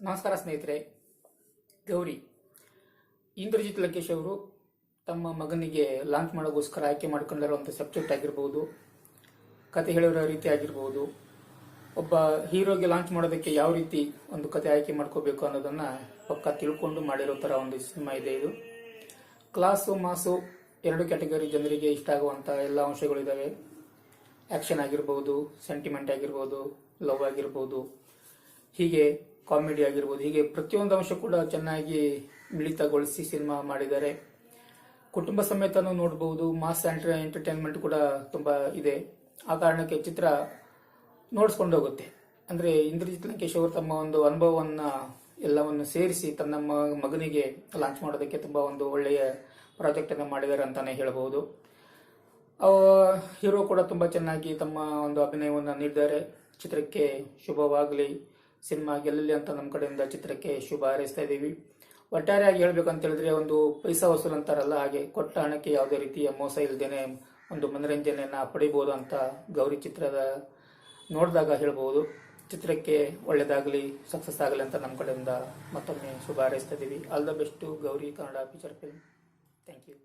ನಮಸ್ಕಾರ ಸ್ನೇಹಿತರೆ, ಗೌರಿ. ಇಂದ್ರಜಿತ್ ಲಂಕೇಶ್ ಅವರು ತಮ್ಮ ಮಗನಿಗೆ ಲಾಂಚ್ ಮಾಡೋಕ್ಕೋಸ್ಕರ ಆಯ್ಕೆ ಮಾಡ್ಕೊಂಡಿರುವಂಥ ಸಬ್ಜೆಕ್ಟ್ ಆಗಿರ್ಬೋದು, ಕತೆ ಹೇಳಿರೋ ರೀತಿ ಆಗಿರ್ಬೋದು, ಒಬ್ಬ ಹೀರೋಗೆ ಲಾಂಚ್ ಮಾಡೋದಕ್ಕೆ ಯಾವ ರೀತಿ ಒಂದು ಕತೆ ಆಯ್ಕೆ ಮಾಡ್ಕೋಬೇಕು ಅನ್ನೋದನ್ನ ಪಕ್ಕ ತಿಳ್ಕೊಂಡು ಮಾಡಿರೋ ಥರ ಒಂದು ಸಿನಿಮಾ ಇದೆ ಇದು. ಕ್ಲಾಸು, ಮಾಸು ಎರಡು ಕ್ಯಾಟಗರಿ ಜನರಿಗೆ ಇಷ್ಟ ಆಗುವಂಥ ಎಲ್ಲ ಅಂಶಗಳಿದ್ದಾವೆ ಆಕ್ಷನ್ ಆಗಿರ್ಬೋದು ಸೆಂಟಿಮೆಂಟ್ ಆಗಿರ್ಬೋದು ಲವ್ ಆಗಿರ್ಬೋದು, ಹೀಗೆ ಕಾಮಿಡಿ ಆಗಿರ್ಬೋದು, ಹೀಗೆ ಪ್ರತಿಯೊಂದು ಅಂಶ ಕೂಡ ಚೆನ್ನಾಗಿ ಮಿಳಿತಗೊಳಿಸಿ ಸಿನಿಮಾ ಮಾಡಿದ್ದಾರೆ. ಕುಟುಂಬ ಸಮೇತನೂ ನೋಡಬಹುದು ಮಾಸ್ ಎಂಟರ್ಟೈನ್ಮೆಂಟ್ ಕೂಡ ತುಂಬ ಇದೆ. ಆ ಕಾರಣಕ್ಕೆ ಚಿತ್ರ ನೋಡಿಸ್ಕೊಂಡು ಹೋಗುತ್ತೆ. ಅಂದ್ರೆ ಇಂದ್ರಜಿತ್ ಲಂಕೇಶ್ ಅವರು ತಮ್ಮ ಒಂದು ಅನುಭವವನ್ನ ಎಲ್ಲವನ್ನು ಸೇರಿಸಿ ತನ್ನ ಮಗನಿಗೆ ಲಾಂಚ್ ಮಾಡೋದಕ್ಕೆ ತುಂಬಾ ಒಂದು ಒಳ್ಳೆಯ ಪ್ರಾಜೆಕ್ಟ್ ಅನ್ನು ಮಾಡಿದ್ದಾರೆ ಅಂತಾನೆ ಹೇಳಬಹುದು ಹೀರೋ ಕೂಡ ತುಂಬಾ ಚೆನ್ನಾಗಿ ತಮ್ಮ ಒಂದು ಅಭಿನಯವನ್ನು ನೀಡಿದ್ದಾರೆ ಚಿತ್ರಕ್ಕೆ ಶುಭವಾಗಲಿ. ಸಿನಿಮಾ ಗೆಲ್ಲಲಿ ಅಂತ ನಮ್ಮ ಕಡೆಯಿಂದ ಚಿತ್ರಕ್ಕೆ ಶುಭ ಹಾರೈಸ್ತಾ ಇದ್ದೀವಿ. ಒಟ್ಟಾರೆಯಾಗಿ ಹೇಳಬೇಕಂತ ಹೇಳಿದ್ರೆ ಒಂದು ಪೈಸಾ ವಸೂಲ್ ಅಂತಾರಲ್ಲ, ಹಾಗೆ ಕೊಟ್ಟ ಹಣಕ್ಕೆ ಯಾವುದೇ ರೀತಿಯ ಮೋಸ ಇಲ್ಲದೇನೆ ಒಂದು ಮನರಂಜನೆಯನ್ನ ಪಡಿಬೋದು ಅಂತ ಗೌರಿ ಚಿತ್ರದ ನೋಡಿದಾಗ ಹೇಳ್ಬೋದು. ಚಿತ್ರಕ್ಕೆ ಒಳ್ಳೆಯದಾಗಲಿ ಸಕ್ಸಸ್ ಆಗಲಿ ಅಂತ ನಮ್ಮ ಕಡೆಯಿಂದ ಮತ್ತೊಮ್ಮೆ ಶುಭ ಹಾರೈಸ್ತಾ ಇದ್ದೀವಿ. All the best, Gauri Kannada feature film thank you